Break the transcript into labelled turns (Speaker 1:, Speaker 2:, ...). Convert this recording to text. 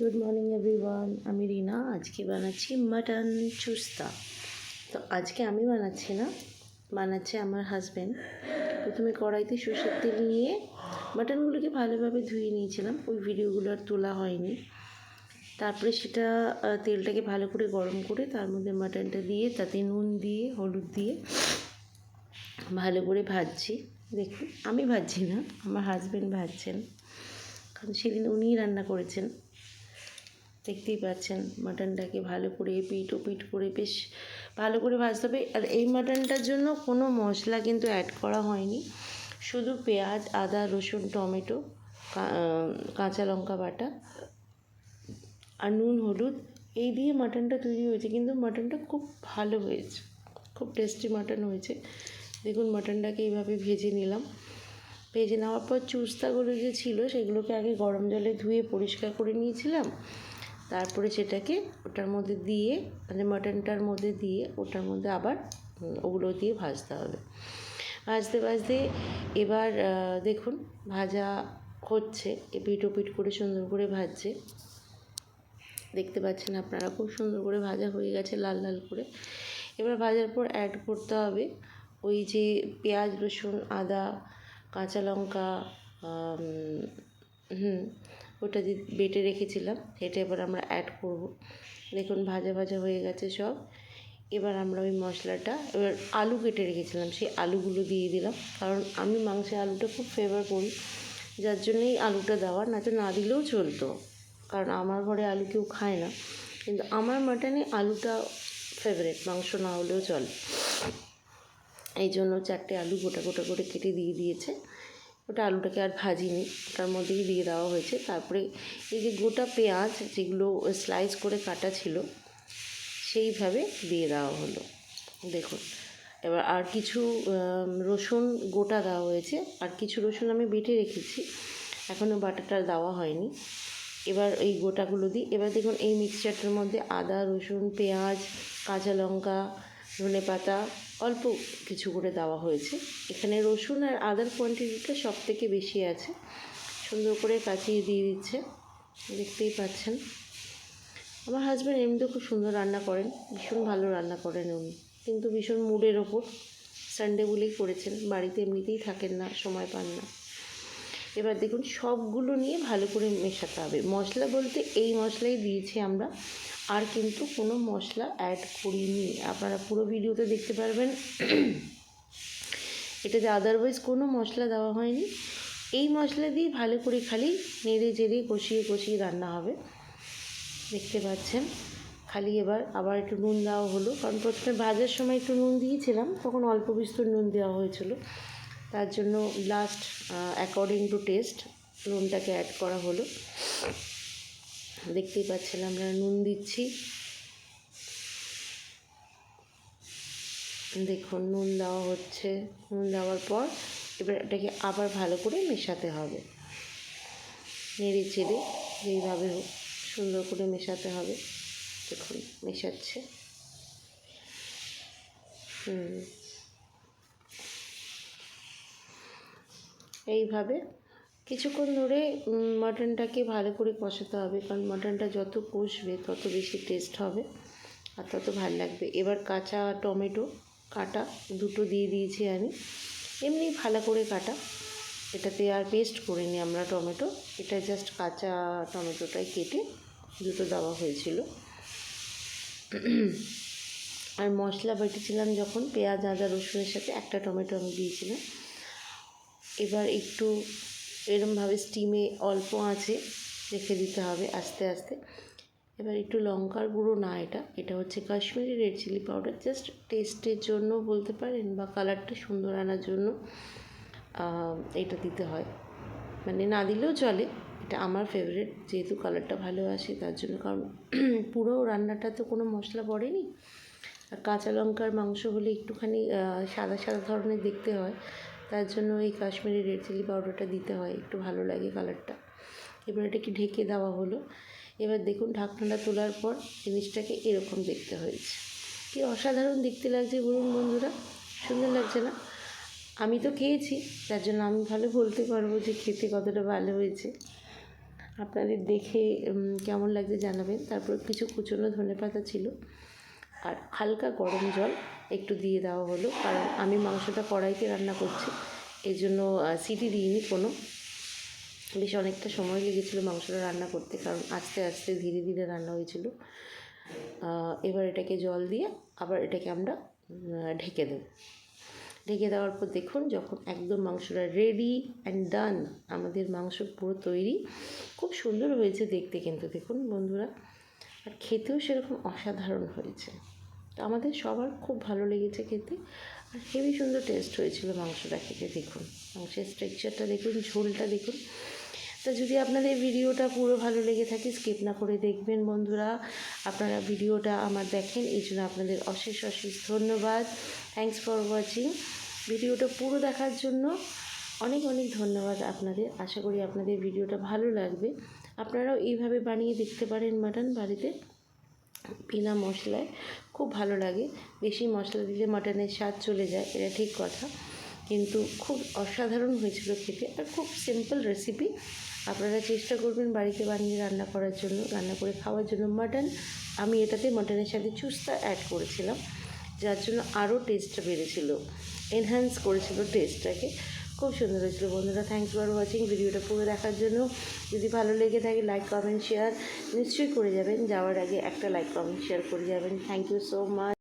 Speaker 1: Good morning everyone আমি রিনা। আজকে বানাচ্ছি মাটন চুস্তা তো আজকে আমি বানাচ্ছি না, বানাচ্ছে আমার হাজব্যান্ড প্রথমে কড়াইতে সর্ষের তেল নিয়ে মাটনগুলোকে ভালোভাবে ধুয়ে নিয়েছিলাম। ওই ভিডিওগুলো আর তোলা হয়নি। তারপরে সেটা তেলটাকে ভালো করে গরম করে তার মধ্যে মাটনটা দিয়ে, তাতে নুন দিয়ে, হলুদ দিয়ে ভালো করে ভাজছি। দেখুন, আমি ভাজছি না, আমার হাজব্যান্ড ভাজছেন। কারণ সেদিন উনিই রান্না করেছেন। দেখতেই পাচ্ছেন মাটনটাকে ভালো করে পিট ও পিট করে বেশ ভালো করে ভাজতে হবে। আর এই মাটনটার জন্য কোনো মশলা কিন্তু অ্যাড করা হয়নি। শুধু পেঁয়াজ, আদা, রসুন, টমেটো কাঁচা লঙ্কা বাটা আর নুন, হলুদ এই দিয়ে মাটনটা তৈরি হয়েছে। কিন্তু মাটনটা খুব ভালো হয়েছে, খুব টেস্টি মাটন হয়েছে। দেখুন মাটনটাকে এইভাবে ভেজে নিলাম। ভেজে নেওয়ার পর চুস্তাগুলো যে ছিল সেগুলোকে আগে গরম জলে ধুয়ে পরিষ্কার করে নিয়েছিলাম। তারপরে সেটাকে ওটার মধ্যে দিয়ে মানে মাটনটার মধ্যে দিয়ে ওটার মধ্যে আবার ওগুলো দিয়ে ভাজতে হবে। ভাজতে ভাজতে এবার দেখুন ভাজা হচ্ছে এপিট ওপিট করে সুন্দর করে ভাজছে। দেখতে পাচ্ছেন আপনারা খুব সুন্দর করে ভাজা হয়ে গেছে লাল লাল করে। এবার ভাজার পর অ্যাড করতে হবে ওই যে পেঁয়াজ, রসুন, আদা, কাঁচা লঙ্কা হুম ওটা যে বেটে রেখেছিলাম, সেটা এবার আমরা অ্যাড করব। দেখুন, ভাজা ভাজা হয়ে গেছে সব। এবার আমরা ওই মশলাটা, এবার আলু কেটে রেখেছিলাম, সেই আলুগুলো দিয়ে দিলাম। কারণ আমি মাংসে আলুটা খুব ফেভার করি, যার জন্যই আলুটা দেওয়া না তো না দিলেও চলতো। কারণ আমার ঘরে আলু কেউ খায় না। কিন্তু আমার মাটনে আলুটা ফেভারেট মাংস না হলেও চলে। এই জন্য চারটে আলু গোটা গোটা করে কেটে দিয়ে দিয়েছে। ওটা আলুটাকে আর ভাজিনি, ওটার মধ্যেই দিয়ে দেওয়া হয়েছে। তারপরে এই যে গোটা পেঁয়াজ যেগুলো স্লাইস করে কাটা ছিল, সেইভাবে দিয়ে দেওয়া হলো। দেখুন, এবার আর কিছু রসুন গোটা দেওয়া হয়েছে। আর কিছু রসুন আমি বেটে রেখেছি এখনও বাটাটা দেওয়া হয়নি। এবার এই গোটাগুলো দিই। এবার দেখুন, এই মিক্সচারটার মধ্যে আদা, রসুন, পেঁয়াজ, কাঁচা লঙ্কা ধনে পাতা অল্প কিছু করে দেওয়া হয়েছে। এখানে রসুন আর আদার কোয়ান্টিটিটা সব থেকে বেশি আছে। সুন্দর করে কাচিয়ে দিয়ে দিচ্ছে। দেখতেই পাচ্ছেন। আমার হাজব্যান্ড এমনিতেও খুব সুন্দর রান্না করেন। ভীষণ ভালো রান্না করেন উনি। কিন্তু ভীষণ মুডের ওপর। সানডে বলেই করেছেন। বাড়িতে এমনিতেই থাকেন না, সময় পান না। এবার দেখুন সবগুলো নিয়ে ভালো করে মেশাতে হবে। মশলা বলতে এই মশলাই দিয়েছি আমরা, আর কিন্তু কোনো মশলা অ্যাড করিনি। আপনারা পুরো ভিডিওতে দেখতে পারবেন। এটাতে আদারওয়াইজ কোনো মশলা দেওয়া হয়নি। এই মশলা দিয়ে ভালো করে খালি নেড়ে চেড়ে কষিয়ে কষিয়ে রান্না হবে। দেখতে পাচ্ছেন, খালি এবার আবার একটু নুন দেওয়া হলো। কারণ প্রথমে ভাজার সময় একটু নুন দিয়েছিলাম, তখন অল্প বিস্তর নুন দেওয়া হয়েছিল। তার জন্য লাস্ট অ্যাকর্ডিং টু টেস্ট নুনটাকে অ্যাড করা হলো। দেখতেই পাচ্ছেন, আমরা নুন দিচ্ছি। দেখুন, নুন দেওয়া হচ্ছে। নুন দেওয়ার পর এবার এটাকে আবার ভালো করে মেশাতে হবে। নেড়ে চেড়ে যেইভাবে হোক, সুন্দর করে মেশাতে হবে। দেখুন, মেশাচ্ছে। হুম। এইভাবে কিছুক্ষণ ধরে মাটনটাকে ভালো করে কষাতে হবে, কারণ মাটনটা যত কষবে তত বেশি টেস্ট হবে আর তত ভালো লাগবে। এবার কাঁচা টমেটো কাটা দুটো দিয়ে দিয়েছি আমি। এমনি ভালো করে কাটা। এটাতে আর পেস্ট করিনি আমরা টমেটো। এটা জাস্ট কাঁচা টমেটোটাই কেটে দুটো দেওয়া হয়েছিল। আর মশলা বেটেছিলাম যখন পেঁয়াজ, আদা, রসুনের সাথে একটা টমেটো আমি দিয়েছিলাম। এবার একটু এরমভাবে স্টিমে অল্প আঁচে রেখে দিতে হবে আস্তে আস্তে। এবার একটু লঙ্কার গুঁড়ো না এটা এটা হচ্ছে Kashmiri red chilli powder just টেস্টের জন্য বলতে পারেন বা কালারটা সুন্দর আনার জন্য এটা দিতে হয়। মানে না দিলেও চলে, এটা আমার ফেভারিট যেহেতু কালারটা ভালো আসে তার জন্য। কারণ পুরো রান্নাটা তো কোনো মশলা পড়েনি। আর কাঁচা লঙ্কার মাংস হলে একটুখানি সাদা সাদা ধরনের দেখতে হয়। তার জন্য এই কাশ্মীরি রেড চিলি পাউডারটা দিতে হয়, একটু ভালো লাগে কালারটা। এবার এটাকে ঢেকে দেওয়া হলো। এবার দেখুন ঢাকনাটা তোলার পর জিনিসটাকে এরকম দেখতে হয়েছে। কি অসাধারণ দেখতে লাগছে বলুন বন্ধুরা, সুন্দর লাগছে না? আমি তো খেয়েছি, তার জন্য আমি ভালো বলতে পারব যে খেতে কতটা ভালো হয়েছে। আপনাদের দেখে কেমন লাগছে জানাবেন। তারপর কিছু কুচনো ধনে পাতা ছিল আর হালকা গরম জল। একটু দিয়ে দেওয়া হলো, কারণ আমি মাংসটা কড়াইতে রান্না করছি এই জন্য সিটি দিইনি কোনো। বেশ অনেকটা সময় লেগেছিলো মাংসটা রান্না করতে, কারণ আস্তে আস্তে ধীরে ধীরে রান্না হয়েছিল। এবার এটাকে জল দিয়ে আবার এটাকে আমরা ঢেকে দেব। ঢেকে দেওয়ার পর দেখুন, যখন একদম মাংসটা রেডি অ্যান্ড ডান আমাদের মাংস পুরো তৈরি, খুব সুন্দর হয়েছে দেখতে কিন্তু, দেখুন বন্ধুরা। আর খেতেও সেরকম অসাধারণ হয়েছে। আমাদের সবার খুব ভালো লেগেছে খেতে। আর হেভি সুন্দর টেস্ট হয়েছিল মাংসটা খেতে, দেখুন। মাংসের স্ট্রাকচারটা দেখুন, ঝোলটা দেখুন। তা যদি আপনাদের ভিডিওটা পুরো ভালো লেগে থাকে স্কিপ না করে দেখবেন বন্ধুরা। আপনারা ভিডিওটা আমার দেখেন, এই জন্য আপনাদের অশেষ অশেষ ধন্যবাদ। থ্যাংকস ফর ওয়াচিং ভিডিওটা পুরো দেখার জন্য অনেক অনেক ধন্যবাদ আপনাদের। আশা করি আপনাদের ভিডিওটা ভালো লাগবে। আপনারাও এইভাবে বানিয়ে দেখতে পারেন মাটন বাড়িতে। বিনা মশলায়। খুব ভালো লাগে। বেশি মশলা দিলে মাটনের স্বাদ চলে যায়, এটা ঠিক কথা। কিন্তু খুব অসাধারণ হয়েছিল খেতে আর খুব সিম্পল রেসিপি আপনারা চেষ্টা করবেন বাড়িতে বানিয়ে রান্না করার জন্য, রান্না করে খাওয়ার জন্য। মাটন, আমি এটাতে মাটনের সাথে চুস্তা অ্যাড করেছিলাম, যার জন্য আরও টেস্টটা বেড়েছিল এনহ্যান্স করেছিল টেস্টটাকে খুব সুন্দর হয়েছিল। বন্ধুরা থ্যাংকস ফর ওয়াচিং ভিডিওটা পুরো দেখার জন্য। যদি ভালো লেগে থাকে লাইক কমেন্ট শেয়ার নিশ্চয়ই করে যাবেন। যাওয়ার আগে একটা লাইক কমেন্ট শেয়ার করে যাবেন। Thank you so much